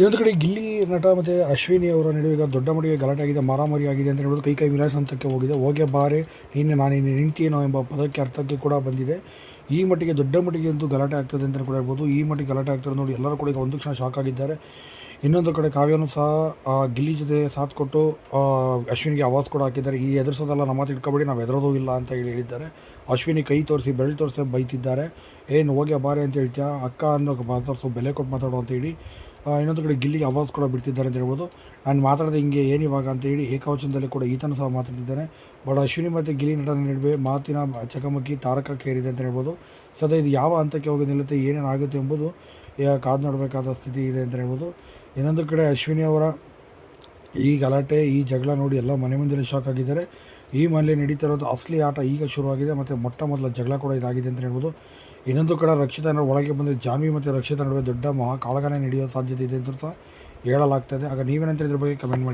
ಇನ್ನೊಂದು ಕಡೆ ಗಿಲ್ಲಿ ನಟ ಮತ್ತು ಅಶ್ವಿನಿ ಅವರ ನಡುವೆ ಈಗ ದೊಡ್ಡ ಮಟ್ಟಿಗೆ ಗಲಾಟೆ ಆಗಿದೆ ಮಾರಾಮಾರಿ ಆಗಿದೆ ಅಂತ ಹೇಳ್ಬೋದು. ಕೈ ಕೈ ವಿಲಾಸ ಹಂತಕ್ಕೆ ಹೋಗಿದೆ. ಹೋಗೆ ಬಾರೆ ನೀನು ನಾನು ನಿಂತೀನೋ ಎಂಬ ಪದಕ್ಕೆ ಅರ್ಥಕ್ಕೆ ಕೂಡ ಬಂದಿದೆ. ಈ ಮಟ್ಟಿಗೆ ದೊಡ್ಡ ಮಟ್ಟಿಗೆ ಒಂದು ಗಲಾಟೆ ಆಗ್ತದೆ ಅಂತ ಕೂಡ ಹೇಳ್ಬೋದು. ಈ ಮಟ್ಟಿಗೆ ಗಲಾಟೆ ಆಗ್ತಾರೆ ನೋಡಿ ಎಲ್ಲರೂ ಕೂಡ ಈಗ ಒಂದು ಕ್ಷಣ ಶಾಕ್ ಆಗಿದ್ದಾರೆ. ಇನ್ನೊಂದು ಕಡೆ ಕಾವ್ಯನೂ ಸಹ ಗಿಲ್ಲಿ ಜೊತೆ ಸಾಥ್ ಕೊಟ್ಟು ಅಶ್ವಿನಿಗೆ ಅವಾಜ್ ಕೂಡ ಹಾಕಿದ್ದಾರೆ. ಈ ಎದುರಿಸೋದಲ್ಲ ನಮ್ಮ ಇಟ್ಕೊಬೇಡಿ, ನಾವು ಎದುರೋದು ಇಲ್ಲ ಅಂತ ಹೇಳಿ ಹೇಳಿದ್ದಾರೆ. ಅಶ್ವಿನಿ ಕೈ ತೋರಿಸಿ, ಬೆರಳು ತೋರಿಸಿ ಬೈತಿದ್ದಾರೆ. ಏನು ಹೋಗಿ ಬಾರೆ ಅಂತ ಹೇಳ್ತೀಯಾ? ಅಕ್ಕ ಅನ್ನೋ ಮಾತಾಡ್ಸೋ, ಬೆಲೆ ಕೊಟ್ಟು ಮಾತಾಡೋ ಅಂತ ಹೇಳಿ ಇನ್ನೊಂದು ಕಡೆ ಗಿಲ್ಲಿಗೆ ಅವಾಜ್ ಕೂಡ ಬಿಡ್ತಿದ್ದಾರೆ ಅಂತ ಹೇಳ್ಬೋದು. ನಾನು ಮಾತಾಡೋದು ಹಿಂಗೆ ಏನಿವಾಗ ಅಂತ ಹೇಳಿ ಏಕವಚನದಲ್ಲಿ ಕೂಡ ಈತನ ಸಹ ಮಾತಾಡ್ತಿದ್ದಾನೆ. ಬಟ್ ಅಶ್ವಿನಿ ಮತ್ತು ಗಿಲ್ಲಿ ನಟನ ನಡುವೆ ಮಾತಿನ ಚಕಮಕಿ ತಾರಕಕ್ಕೇರಿದೆ ಅಂತ ಹೇಳ್ಬೋದು. ಸದ್ಯ ಇದು ಯಾವ ಹಂತಕ್ಕೆ ಹೋಗಿ ನಿಲ್ಲುತ್ತೆ ಏನೇನಾಗುತ್ತೆ ಎಂಬುದು ಈಗ ಕಾದು ನೋಡಬೇಕಾದ ಸ್ಥಿತಿ ಇದೆ ಅಂತ ಹೇಳ್ಬೋದು. ಇನ್ನೊಂದು ಕಡೆ ಅಶ್ವಿನಿ ಅವರ ಈ ಗಲಾಟೆ, ಈ ಜಗಳ ನೋಡಿ ಎಲ್ಲ ಮನೆ ಮುಂದೆ ಶಾಕ್ ಆಗಿದ್ದಾರೆ. ಈ ಮನೇಲಿ ನಡೀತಾ ಇರೋದು ಅಸಲಿ ಆಟ ಈಗ ಶುರುವಾಗಿದೆ ಮತ್ತು ಮೊಟ್ಟ ಮೊದಲ ಜಗಳ ಕೂಡ ಇದಾಗಿದೆ ಅಂತ ಹೇಳ್ಬೋದು. ಇನ್ನೊಂದು ಕಡೆ ರಕ್ಷಿತಾ ಒಳಗೆ ಬಂದ ಜಾನ್ವಿ ಮತ್ತು ರಕ್ಷಿತಾ ನಡುವೆ ದೊಡ್ಡ ಮಹಾ ಕಾಳಗನೇ ನಡೆಯೋ ಸಾಧ್ಯತೆ ಇದೆ ಅಂತ ಸಹ ಹೇಳಲಾಗ್ತದೆ ಆಗ ನೀವೇನಂತ ಇದ್ರ ಬಗ್ಗೆ ಕಮೆಂಟ್ ಮಾಡಿ.